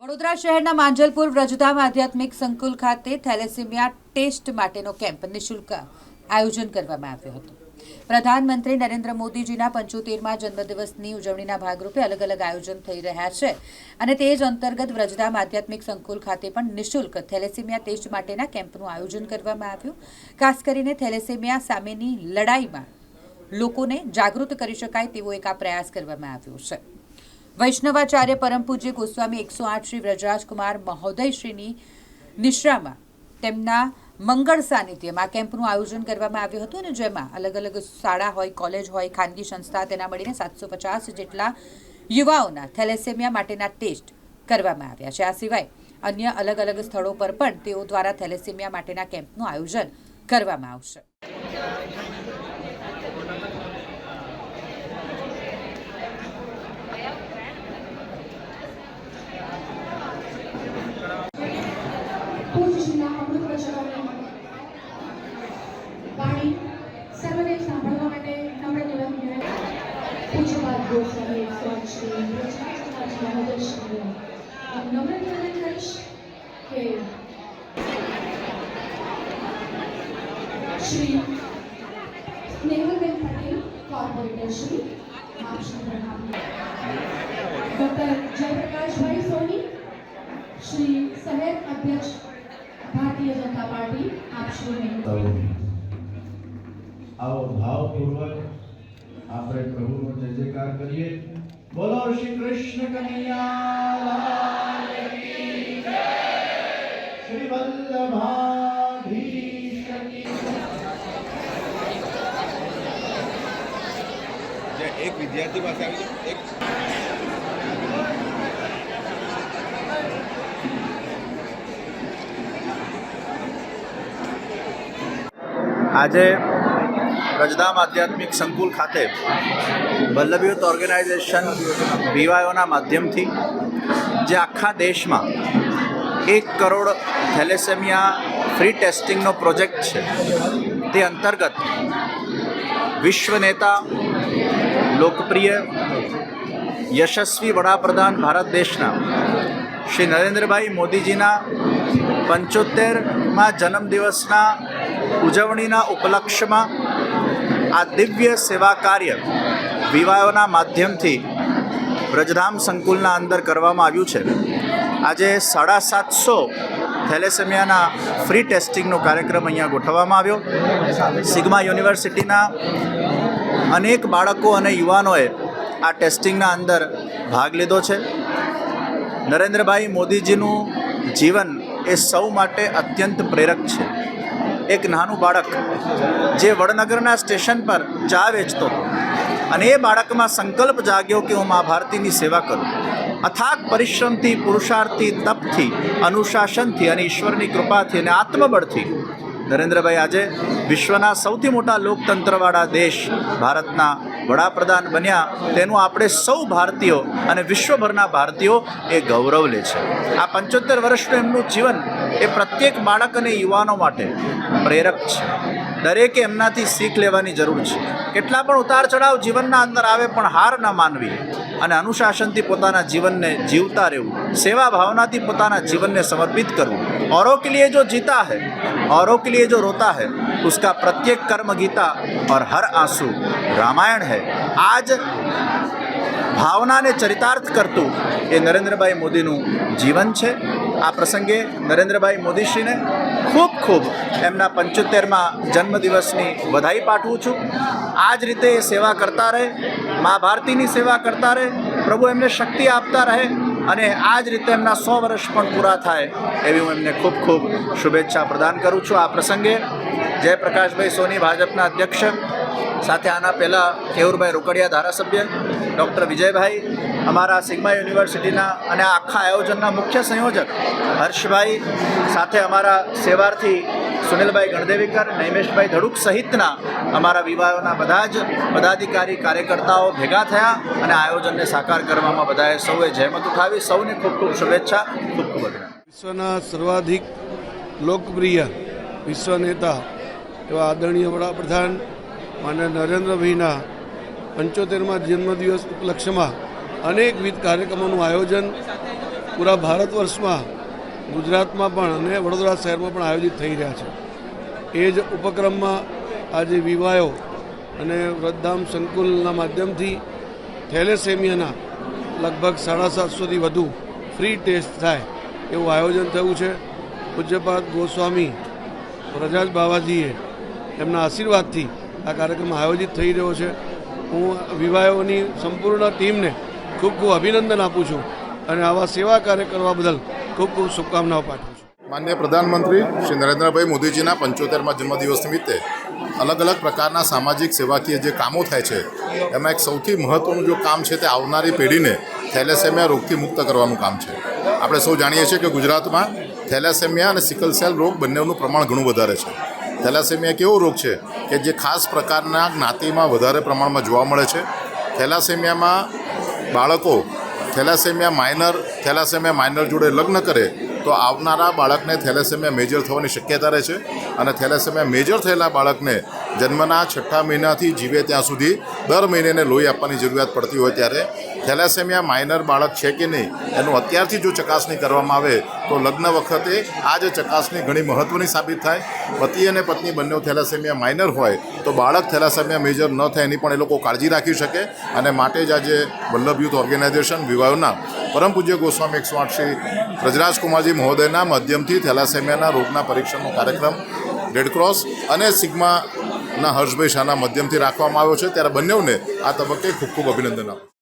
વડોદરા શહેરના માંજલપુર વ્રજધામ આધ્યાત્મિક સંકુલ ખાતે થેલેસેમિયા ટેસ્ટ માટેનો કેમ્પ નિઃશુલ્ક આયોજન કરવામાં આવ્યો હતો. પ્રધાનમંત્રી નરેન્દ્ર મોદીજીના પંચોતેરમાં જન્મદિવસની ઉજવણીના ભાગરૂપે અલગ અલગ આયોજન થઈ રહ્યા છે અને તે જ અંતર્ગત વ્રજધામ આધ્યાત્મિક સંકુલ ખાતે પણ નિઃશુલ્ક થેલેસીમિયા ટેસ્ટ માટેના કેમ્પનું આયોજન કરવામાં આવ્યું. ખાસ કરીને થેલેસેમિયા સામેની લડાઈમાં લોકોને જાગૃત કરી શકાય તેવો એક આ પ્રયાસ કરવામાં આવ્યો છે. વૈષ્ણવાચાર્ય પરમ પૂજ્ય ગોસ્વામી એકસો આઠ શ્રી વ્રજરાજકુમાર મહોદયશ્રીની નિશ્રામાં તેમના મંગળ સાનિધ્યમાં કેમ્પનું આયોજન કરવામાં આવ્યું હતું અને જેમાં અલગ અલગ શાળા હોય, કોલેજ હોય, ખાનગી સંસ્થા તેના મળીને સાતસો પચાસ જેટલા યુવાઓના થેલેસેમિયા માટેના ટેસ્ટ કરવામાં આવ્યા છે. આ સિવાય અન્ય અલગ અલગ સ્થળો પર પણ તેઓ દ્વારા થેલેસેમિયા માટેના કેમ્પનું આયોજન કરવામાં આવશે પૂજ્ય શ્રીના અમૃત વચનોની વાણી સર્વને સાંભળવા માટે નમ્ર નિવેદન વિનંતી પૂજ્યપાદ ગોસ્વામી એકસો આઠ શ્રી બ્રજરાજકુમારજી મહોદય શ્રીને હું નમ્ર નિવેદન કરીશ કે શ્રી સ્નેહલબેન પટેલ કોર્પોરેટર શ્રી આપ શ્રી પ્રણામ ડૉક્ટર જયપ્રકાશભાઈ સોની શ્રી શહેર અધ્યક્ષ ભારતીય જનતા પાર્ટી આપ શ્રીને આવો ભાવપૂર્વક આપણે પ્રભુનો જય જયકાર કરીએ બોલો શ્રી કૃષ્ણ કનૈયા. શ્રી વલ્લભાધીશ જે એક વિદ્યાર્થી પાસે આવી એક આજે રજધામ આધ્યાત્મિક સંકુલ ખાતે વલ્લભ ઓર્ગેનાઇઝેશન બીવાયોના માધ્યમથી જે આખા દેશમાં એક કરોડ થેલેસેમિયા ફ્રી ટેસ્ટિંગનો પ્રોજેક્ટ છે, તે અંતર્ગત વિશ્વ નેતા, લોકપ્રિય, યશસ્વી વડાપ્રધાન ભારત દેશના શ્રી નરેન્દ્રભાઈ મોદીજીના પંચોતેરમાં જન્મદિવસના ઉજવણીના ઉપલક્ષ્યમાં આ દિવ્ય સેવા કાર્ય વિવાહોના માધ્યમથી વ્રજધામ સંકુલના અંદર કરવામાં આવ્યું છે. આજે સાડા સાતસો થેલેસેમિયાના ફ્રી ટેસ્ટિંગનો કાર્યક્રમ અહીંયા ગોઠવવામાં આવ્યો. સિગ્મા યુનિવર્સિટીના અનેક બાળકો અને યુવાનોએ આ ટેસ્ટિંગના અંદર ભાગ લીધો છે. નરેન્દ્રભાઈ મોદીજીનું જીવન એ સૌ માટે અત્યંત પ્રેરક છે. એક નાનું બાળક જે વડનગરના સ્ટેશન પર ચા વેચતો અને એ બાળકમાં સંકલ્પ જાગ્યો કે હું મા ભારતીની સેવા કરું. અથાગ પરિશ્રમથી પુરુષાર્થથી તપથી, અનુશાસનથી અને ઈશ્વરની કૃપાથી અને આત્મબળથી નરેન્દ્રભાઈ, આજે વિશ્વના સૌથી મોટા લોકતંત્રવાળા દેશ ભારતના વડાપ્રધાન બન્યા. તેનું આપણે સૌ ભારતીયો અને વિશ્વભરના ભારતીયો એ ગૌરવ લે છે. આ પંચોતેર વર્ષનું એમનું જીવન એ પ્રત્યેક બાળક અને યુવાનો માટે પ્રેરક છે. દરેકે એમનાથી શીખ લેવાની જરૂર છે કેટલા પણ ઉતાર ચઢાવ જીવનના અંદર આવે પણ હાર ન માનવી અને અનુશાસનથી પોતાના જીવનને જીવતા રહેવું સેવા ભાવનાથી પોતાના જીવનને સમર્પિત કરવું औरों के लिए जो जीता है औरों के लिए जो रोता है उसका प्रत्येक कर्म गीता और हर आंसू रामायण है आज ભાવનાને ચરિતાર્થ કરતું એ નરેન્દ્રભાઈ મોદીનું જીવન છે. આ પ્રસંગે નરેન્દ્રભાઈ મોદીશ્રીને ખૂબ ખૂબ એમના પંચોતેરમાં જન્મદિવસની વધાઈ પાઠવું છું. આ જ રીતે એ સેવા કરતા રહે, મા ભારતીની સેવા કરતા રહે, પ્રભુ એમને શક્તિ આપતા રહે અને આ જ રીતે એમના સો વર્ષ પણ પૂરા થાય એવી હું એમને ખૂબ ખૂબ શુભેચ્છા પ્રદાન કરું છું. આ પ્રસંગે જયપ્રકાશભાઈ સોની ભાજપના અધ્યક્ષ સાથે આના પહેલાં કેવુરભાઈ રોકડિયા ધારાસભ્ય, ડૉક્ટર વિજયભાઈ, અમારા સિગ્મા યુનિવર્સિટીના અને આખા આયોજનના મુખ્ય સંયોજક હર્ષભાઈ, સાથે અમારા સેવાર્થી સુનિલભાઈ ગણદેવીકર, નૈમેશભાઈ ધડુક સહિતના અમારા વિવાહોના બધા જ પદાધિકારી કાર્યકર્તાઓ ભેગા થયા અને આયોજનને સાકાર કરવામાં બધાએ સૌએ જહેમત ઉઠાવી, સૌને ખૂબ ખૂબ શુભેચ્છા, ખૂબ ખૂબ વિશ્વના સર્વાધિક લોકપ્રિય વિશ્વ નેતા એવા આદરણીય વડાપ્રધાન માન્ય નરેન્દ્રભાઈના પંચોતેરમાં જન્મદિવસ ઉપલક્ષ્યમાં અનેકવિધ કાર્યક્રમોનું આયોજન પૂરા ભારત વર્ષમાં ગુજરાતમાં પણ અને વડોદરા શહેરમાં પણ આયોજિત થઈ રહ્યા છે. એ જ ઉપક્રમમાં આજે વિવાયો અને વૃદ્ધામ સંકુલના માધ્યમથી થેલેસેમિયાના લગભગ સાડા સાતસોથી વધુ ફ્રી ટેસ્ટ થાય એવું આયોજન થયું છે. પૂજ્યપાદ ગોસ્વામી પ્રજાજ બાવાજીએ એમના આશીર્વાદથી આ કાર્યક્રમ આયોજિત થઈ રહ્યો છે. હું વિવાહોની સંપૂર્ણ ટીમને ખૂબ ખૂબ અભિનંદન આપું છું અને આવા સેવા કાર્ય કરવા બદલ ખૂબ ખૂબ શુભકામનાઓ પાઠવું છું. માન્ય પ્રધાનમંત્રી શ્રી નરેન્દ્રભાઈ મોદીજીના પંચોતેરમાં જન્મદિવસ નિમિત્તે અલગ અલગ પ્રકારના સામાજિક સેવાકીય જે કામો થાય છે, એમાં એક સૌથી મહત્ત્વનું જો કામ છે તે આવનારી પેઢીને થેલેસેમિયા રોગથી મુક્ત કરવાનું કામ છે. આપણે સૌ જાણીએ છીએ કે ગુજરાતમાં થેલેસેમિયા અને સિકલ સેલ રોગ બંનેનું પ્રમાણ ઘણું વધારે છે. થેલાસેમિયા કેવો રોગ છે કે જે ખાસ પ્રકારના જ્ઞાતિમાં વધારે પ્રમાણમાં જોવા મળે છે? થેલાસેમિયામાં બાળકો, થેલાસેમિયા માઇનર થેલાસેમિયા માઇનર જોડે લગ્ન કરે તો આવનારા બાળકને થેલેસેમિયા મેજર થવાની શક્યતા રહે છે અને થેલેસેમિયા મેજર થયેલા બાળકને જન્મના છઠ્ઠા મહિનાથી જીવે ત્યાં સુધી દર મહિને લોહી આપવાની જરૂરિયાત પડતી હોય ત્યારે થેલેસેમિયા માઇનર બાળક છે કે નહીં, એનું અત્યારથી જો ચકાસણી કરવામાં આવે, તો લગ્ન વખતે આ જે ચકાસણી ઘણી મહત્ત્વની સાબિત થાય. પતિ અને પત્ની બંને થેલાસેમિયા માઇનર હોય, તો બાળક થેલાસેમિયા મેજર ન થાય એની પણ એ લોકો કાળજી રાખી શકે અને માટે જ આજે વલ્લભ યુથ ઓર્ગેનાઇઝેશન વિવાહના પરમ પૂજ્ય ગોસ્વામી એકસો આઠ શ્રી વ્રજરાજકુમારજી મહોદયના માધ્યમથી થેલાસેમિયાના રોગના પરીક્ષણનો કાર્યક્રમ રેડક્રોસ અને સિગ્માના હર્ષભાઈ શાહના માધ્યમથી રાખવામાં આવ્યો છે. ત્યારે બંનેઓને આ તબક્કે ખૂબ ખૂબ અભિનંદન આપું